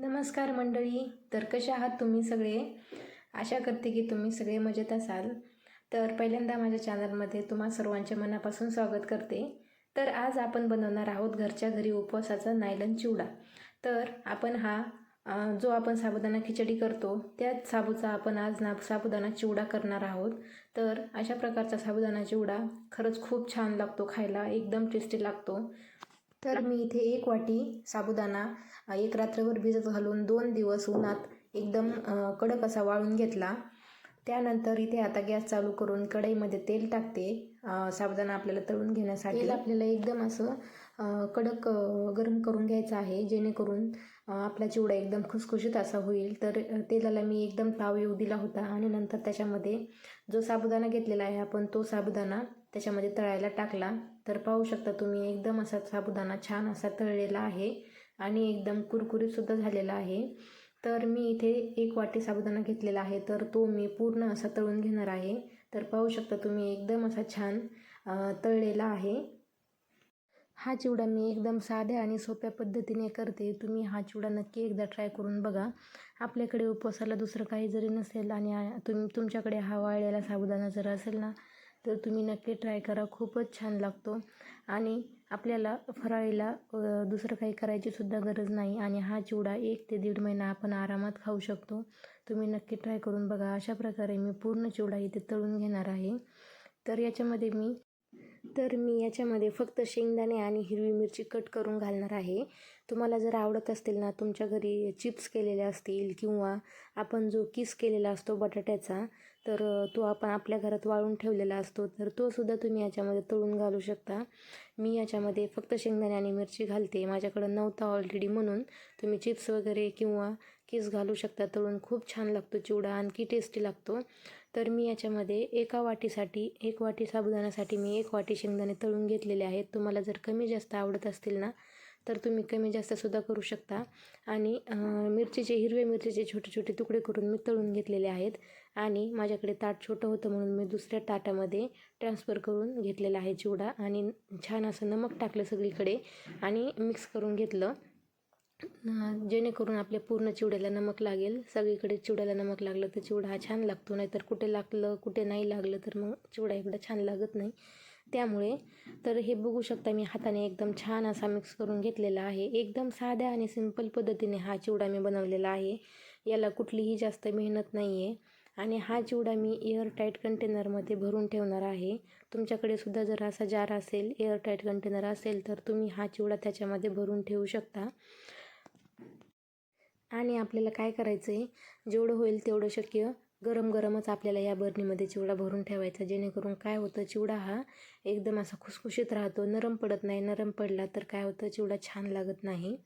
नमस्कार मंडळी तर कसे आहात तुम्ही सगळे? आशा करते की तुम्ही सगळे मजेत असाल. तर पहिल्यांदा माझ्या चॅनलमध्ये तुम्हा सर्वांच्या मनापासून स्वागत करते. तर आज आपण बनवणार आहोत घरच्या घरी उपवासाचा नायलन चिवडा. तर आपण हा जो आपण साबुदाणा खिचडी करतो त्याच साबूचा आपण आज ना साबुदाणा चिवडा करणार आहोत. तर अशा प्रकारचा साबुदाणा चिवडा खरंच खूप छान लागतो खायला एकदम टेस्टी लागतो. तर मी इथे एक वाटी साबुदाणा एक रात्रभर भिजत घालून दोन दिवस उन्हात एकदम कडक असा वाळून घेतला. त्यानंतर इथे आता गॅस चालू करून कढईमध्ये तेल टाकते साबुदाणा आपल्याला तळून घेण्यासाठी. तेल आपल्याला एकदम असं कडक गरम करून घ्यायचं आहे जेणेकरून आपला चिवडा एकदम खुसखुशीत असा होईल. तर तेलाला मी एकदम ताव येऊ दिला होता आणि नंतर त्याच्यामध्ये जो साबुदाणा घेतलेला आहे आपण तो साबुदाणा त्याच्यामध्ये तळायला टाकला. तर पाहू शकता तुम्ही एकदम असा साबुदाणा छान असा तळलेला आहे आणि एकदम कुरकुरीतसुद्धा झालेला आहे. तर मी इथे एक वाटी साबुदाणा घेतलेला आहे. तर तो मी पूर्ण असा तळून घेणार आहे. तर पाहू शकता तुम्ही एकदम असा छान तळलेला आहे. हा चिवडा मी एकदम साध्या आणि सोप्या पद्धतीने करते. तुम्ही हा चिवडा नक्की एकदा ट्राय करून बघा. आपल्याकडे उपवासाला दुसरं काही जरी नसेल आणि तुम तुमच्याकडे हा वाळलेला साबुदाणा जर असेल ना तर तुम्ही नक्की ट्राय करा. खूपच छान लागतो. आणि आपल्याला फराळीला दुसरं काही करायची सुद्धा गरज नाही. आणि हा चिवडा एक ते दीड महिना आपण आरामात खाऊ शकतो. तुम्ही नक्की ट्राय करून बघा. अशा प्रकारे मी पूर्ण चिवडा इथे तळून घेणार आहे. तर याच्यामध्ये मी तर मी याच्यामध्ये फक्त शेंगदाणे आणि हिरवी मिरची कट करून घालणार आहे. तुम्हाला जर आवडत असतील ना तुमच्या घरी चिप्स केलेले असतील किंवा आपण जो किस केलेला असतो बटाट्याचा तर तो आपण आपल्या घरात वाळून ठेवलेला असतो. तर तो सुद्धा तुम्ही याच्यामध्ये तळून घालू शकता. मी याच्यामध्ये फक्त शेंगदाणे आणि मिरची घालते. माझ्याकडं नव्हता ऑलरेडी म्हणून. तुम्ही चिप्स वगैरे किंवा किस घालू शकता. तळून खूप छान लागतो चिवडा. आणखी टेस्टी लागतो. तर मी याच्यामध्ये एका वाटीसाठी एक वाटी साबुदाण्यासाठी मी एक वाटी शेंगदाणे तळून घेतलेले आहेत. तुम्हाला जर कमी जास्त आवडत असतील ना तर तुम्ही कमी जास्तसुद्धा करू शकता. आणि मिरचीचे हिरवे मिरचीचे छोटे छोटे तुकडे करून मी तळून घेतलेले आहेत. आणि माझ्याकडे ताट छोटं होतं म्हणून मी दुसऱ्या ताटामध्ये ट्रान्सफर करून घेतलेला आहे चिवडा. आणि छान असं नमक टाकलं सगळीकडे आणि मिक्स करून घेतलं. जेणेकरून आपल्या पूर्ण चिवड्याला नमक लागेल. सगळीकडे चिवड्याला नमक लागलं तर चिवडा हा छान लागतो. नाहीतर कुठे लागलं कुठे नाही लागलं तर मग चिवडा एवढा छान लागत नाही. त्यामुळे तर हे बघू शकता मी हाताने एकदम छान असा मिक्स करून घेतलेला आहे. एकदम साध्या आणि सिंपल पद्धतीने हा चिवडा मी बनवलेला आहे. याला कुठलीही जास्त मेहनत नाही आहे आणि हा चिवडा मी एअरटाईट कंटेनरमध्ये भरून ठेवणार आहे. तुमच्याकडे सुद्धा जर असा जार असेल एअरटाईट कंटेनर असेल तर तुम्ही हा चिवडा त्याच्यामध्ये भरून ठेवू शकता. आणि आपल्याला काय करायचं आहे जेवढं होईल तेवढं शक्य गरम गरमच आपल्याला या बरणीमध्ये चिवडा भरून ठेवायचा. जेणेकरून काय होतं चिवडा हा एकदम असा खुसखुशीत राहतो नरम पडत नाही. नरम पडला तर काय होतं चिवडा छान लागत नाही.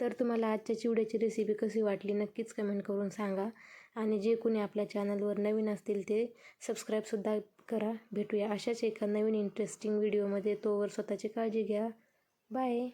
तर तुम्हाला आजच्या चिवड्याची रेसिपी कशी वाटली नक्कीच कमेंट करून सांगा. आणि जे कोणी आपल्या चॅनलवर नवीन असतील ते सबस्क्राईबसुद्धा करा. भेटूया अशाच एका नवीन इंटरेस्टिंग व्हिडिओमध्ये तोवर स्वतःची काळजी घ्या. बाय